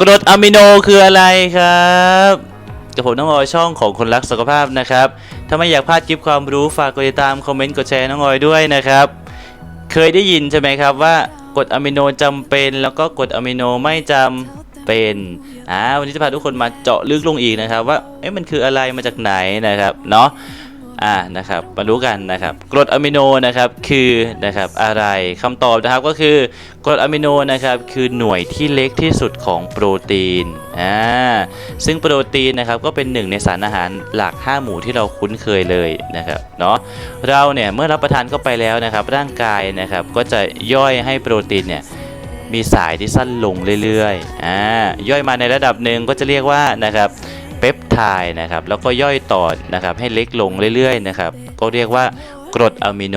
กรดอะมิโนคืออะไรครับกับผมน้องออยช่องของคนรักสุขภาพนะครับ ถ้าไม่อยากพลาดคลิปความรู้ฝากกดติดตามคอมเมนต์กดแชร์น้องออยด้วยนะครับ เคยได้ยินใช่ไหมครับว่ากรดอะมิโนจำเป็นแล้วก็กรดอะมิโนไม่จำเป็นอ่าวันนี้จะพาทุกคนมาเจาะลึกลงอีกนะครับ ว่าเอ๊ะมันคืออะไรมาจากไหนนะครับเนาะ อ่านะครับมารู้กันนะครับกรดอะมิโนนะครับคือนะครับอะไรคำตอบนะครับก็คือกรดอะมิโนนะครับคือหน่วยที่เล็กที่สุดของโปรตีนอ่าซึ่งโปรตีนนะครับก็เป็นหนึ่งในสารอาหารหลัก 5 หมู่ที่เราคุ้นเคยเลยนะครับเนาะเราเนี่ยเมื่อรับประทานเข้าไปแล้วนะครับร่างกายนะครับก็จะย่อยให้โปรตีนเนี่ยมีสายที่สั้นลงเรื่อยๆอ่าย่อยมาในระดับหนึ่งก็จะเรียกว่านะครับ เปปไทด์นะครับแล้วก็ย่อยต่อนะครับให้เล็กลงเรื่อยๆนะครับก็เรียกว่ากรดอะมิโน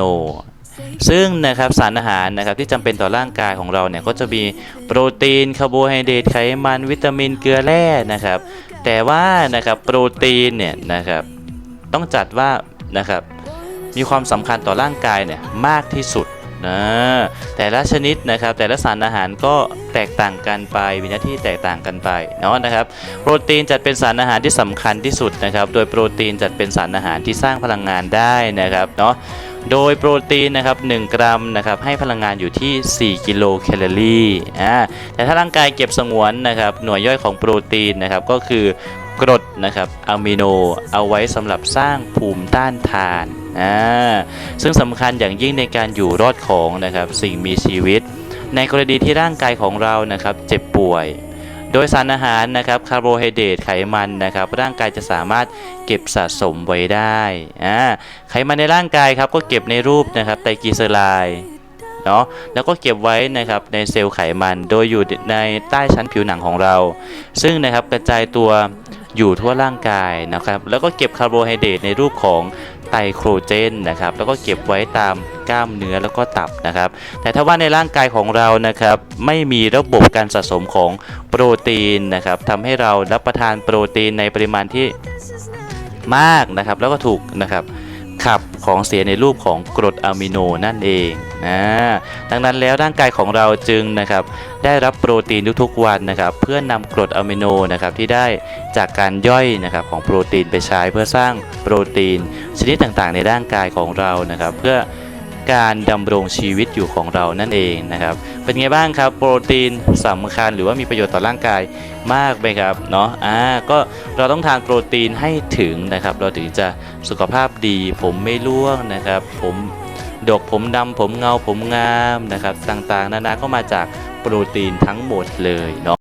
ซึ่งนะครับสารอาหารนะครับที่จำเป็นต่อร่างกายของเราเนี่ยก็จะมีโปรตีนคาร์โบไฮเดรตไขมันวิตามินเกลือแร่นะครับ แต่ว่านะครับโปรตีนเนี่ยนะครับต้องจัดว่านะครับมีความสำคัญต่อร่างกายเนี่ยมากที่สุด นะแต่ละชนิดนะครับแต่ละสารอาหารก็แตกต่างกันไปมีหน้าที่แตกต่างกันไปเนาะนะครับโปรตีนจัดเป็นสารอาหารที่สำคัญที่สุดนะครับโดยโปรตีนจัดเป็นสารอาหารที่สร้างพลังงานได้นะครับเนาะโดยโปรตีนนะครับ1กรัมนะครับให้พลังงานอยู่ที่ 4 กิโลแคลอรี่อ่าแต่ถ้าร่างกายเก็บสงวนนะครับหน่วยย่อยของโปรตีนนะครับก็คือกรดนะครับอะมิโนเอาไว้สำหรับสร้างภูมิต้านทาน อ่าซึ่งสำคัญอย่างยิ่งในการอยู่รอดของนะครับสิ่งมีชีวิต ในกรณีที่ร่างกายของเรานะครับเจ็บป่วย โดยสารอาหารนะครับคาร์โบไฮเดรตไขมันนะครับร่างกายจะสามารถเก็บสะสมไว้ได้อ่าไขมันในร่างกายครับก็เก็บในรูปนะครับไตรกลีเซอไรด์เนาะแล้วก็เก็บไว้นะครับในเซลล์ไขมันโดยอยู่ในใต้ชั้นผิวหนังของเรา ซึ่งนะครับกระจายตัว อยู่ทั่วร่างกายนะครับ แล้วก็เก็บคาร์โบไฮเดรตในรูปของไตรโครเจนนะครับ แล้วก็เก็บไว้ตามกล้ามเนื้อแล้วก็ตับนะครับ แต่ถ้าว่าในร่างกายของเรานะครับ ไม่มีระบบการสะสมของโปรตีนนะครับทำให้เรารับประทานโปรตีนในปริมาณที่มากนะครับ แล้วก็ถูกนะครับ ขับของเสียในรูปของกรดอะมิโนนั่นเองนะดังนั้นแล้วร่างกายของเราจึงนะครับได้รับโปรตีนทุกๆวันนะครับเพื่อนำกรดอะมิโนนะครับที่ได้จากการย่อยนะครับของโปรตีนไปใช้เพื่อสร้างโปรตีนชนิดต่างๆ ในร่างกายของเรานะครับเพื่อ การดำรงชีวิตอยู่ของเรานั่นเองนะครับ เป็นไงบ้างครับ โปรตีนสำคัญหรือว่ามีประโยชน์ต่อร่างกายมากไหมครับเนาะอ่าก็เราต้องทานโปรตีนให้ถึงนะครับ เราถึงจะสุขภาพดี ผมไม่ร่วงนะครับ ผมดกผมดำผมเงาผมงามนะครับ ต่างๆ นานาก็มาจากโปรตีนทั้งหมดเลยเนาะ